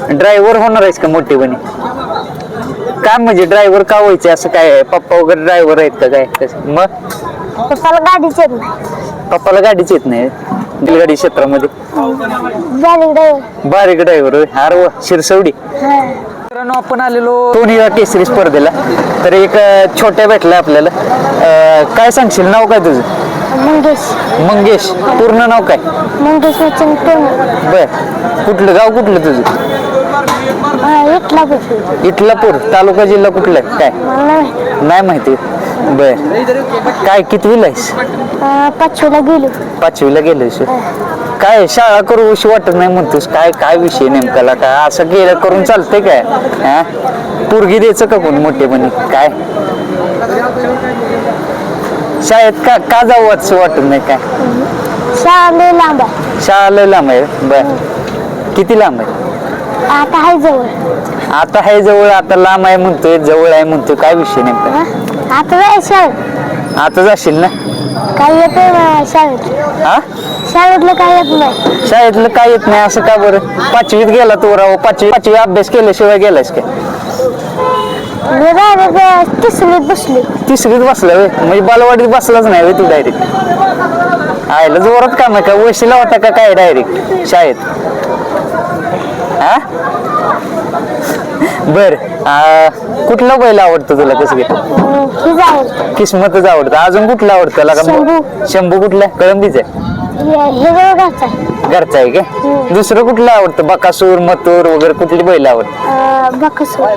Driver होणार आहेस का मोठेपणी काय म्हणजे ड्रायव्हर का व्हायचे? असं काय आहे? पप्पा वगैरे ड्रायव्हर आहेत का काय? कसं? मग? पप्पाला गाडीच येत नाही. पप्पाला गाडीच येत नाही? बैलगाडी क्षेत्रामध्ये? गाडी ड्रायव्हर बारीक ड्रायव्हर अरे वा शिरसवडी. मित्रांनो आपण आलेलो दोन्ही केसरी स्पर्धेला. तर एक अं, छोट्या भेटला आपल्याला. अं, काय सांगशील? नाव काय तुझं? मंगेश. मंगेश. पूर्ण नाव काय? मंगेश वचन टोन बर. कुठलं? गाव कुठलं तुझं? इथला इटलापूर तालुका जिल्हा कुठला आहे? काय? मला नाही माहिती. बर. काय कितवीला आहेस? पाचवीला गेलो. पाचवीला गेलोस काय शाळा करू अशी वाटत नाही म्हणतोस? काय काय विषय नेमकाला काय असं केलं करून चालतंय काय? हा? पोरगी द्यायचं का कोण मोठेपणी? काय? शाळेत का का जाऊ असं वाटत नाही काय? शाळा लय लांब आहे. शाळा लय लांब आहे. बर. किती लांब आहे? आता आहे जवळ. आता आहे जवळ आता लांब आहे म्हणतोय जवळ आहे म्हणतोय काय विषय नेमका हा? आता जाय शाळेत. आता जाशील ना? काय येत नाही शाळेत. हा? शाळेतलं काय येत नाही. शाळेतलं काय येत नाही असं का बरं? पाचवीत गेला तू राव पाचवी पाचवी अभ्यास केल्याशिवाय गेलास काय? मी डायरेक्ट तिसरीत बसली. तिसरीत बसला वे म्हणजे बालवाडीत बसलाच नाही वे तू डायरेक्ट. आयला जोरात काम आहे का? वशिला होता का काय डायरेक्ट? शाळेत. बर कुठला बैल आवडतो तुला कसं काय? ही जावं किस्मतच आवडतं. अजून कुठलं आवडतं लगा शंभू. कुठला? कळंबीच आहे? हे घरचा आहे. काय दुसरं कुठलं आवडतं? बकासूर मथुर वगैरे कुठली बैल आवडतं? बकसूर.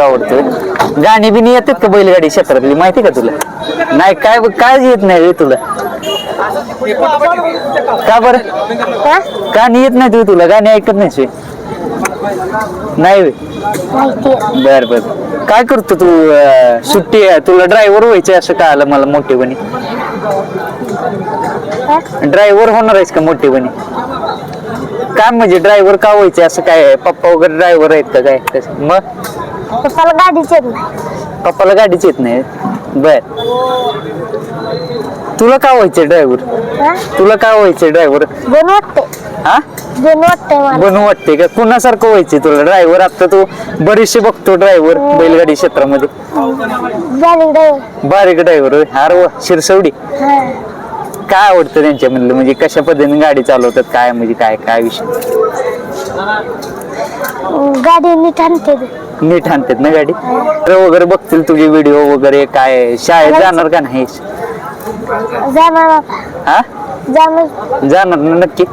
आवडतो. गाणी बिनी येतात का बैलगाडी क्षेत्रातली? माहिती का तुला? नाही काय काय येत नाही रे तुला? का बर? हा? गाणी येत नाही तुला? गाणी ऐकत नाही नाही. बर बर काय करतो तू अं, सुट्टी आहे तुला ड्रायव्हर व्हायचं असं काय आलं मला मोठेपणी? ड्रायव्हर होणार आहेस का मोठेपणी काय म्हणजे ड्रायव्हर का व्हायचे असं काय आहे? पप्पा वगैरे ड्रायव्हर आहेत का काय कसं? मग पप्पाला गाडीच येत नाही पप्पाला गाडीच येत नाही बर. तुला का व्हायचं ड्रायव्हर हा? तुला का व्हायचं ड्रायव्हर वाटते. हा? वाटते मला. बनू वाटते का? कुणासारखं व्हायचे तुला ड्रायव्हर आता तू बरेचसे बघतो ड्रायव्हर बैलगाडी क्षेत्रामध्ये. बारीक ड्रायव्हर अरे वा शिरसवडी. हा. काय आवडतं त्यांच्यामधलं? म्हणजे कशा पद्धतीने गाडी चालवतात? काय म्हणजे काय? काय विषय? गाडी नीट आणते ते. नीट आणतात ना गाडी? तर वगैरे बघतील तुझे व्हिडिओ वगैरे काय शाळेत जाणार का नाही? जाणार. हा? जाणार ना नक्की?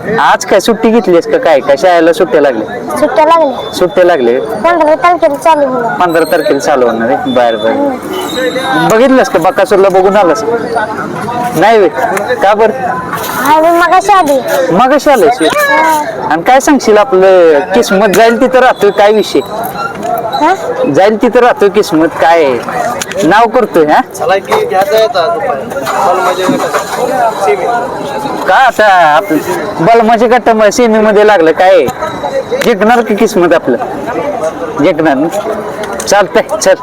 आज काय सुट्टी घेतलीस का काय? का शाळेला सुट्ट्या लागल्या? सुट्ट्या लागल्या. सुट्ट्या लागले पंधरा तारखेला चालू होणार. पंधरा तारखेला चालू होणार आहे? बर बर. बघितलंस का? बकासूरला बघून आलास? नाही वे का बर? आणि मग आधी मग आलेस आणि काय सांगशील आपलं किस्मत जाईल तिथं राहतोय काय विषय? जाईल तिथं राहतोय किस्मत काय आहे? नाव करतोय हा? घ्यायचा येतात म्हणजे का आता? आपलं बलमाच्या गट्टा सेमी मध्ये लागलं काय आहे? जिंकणार की किस्मत आपलं? जिंकणार ना? चालतंय चल.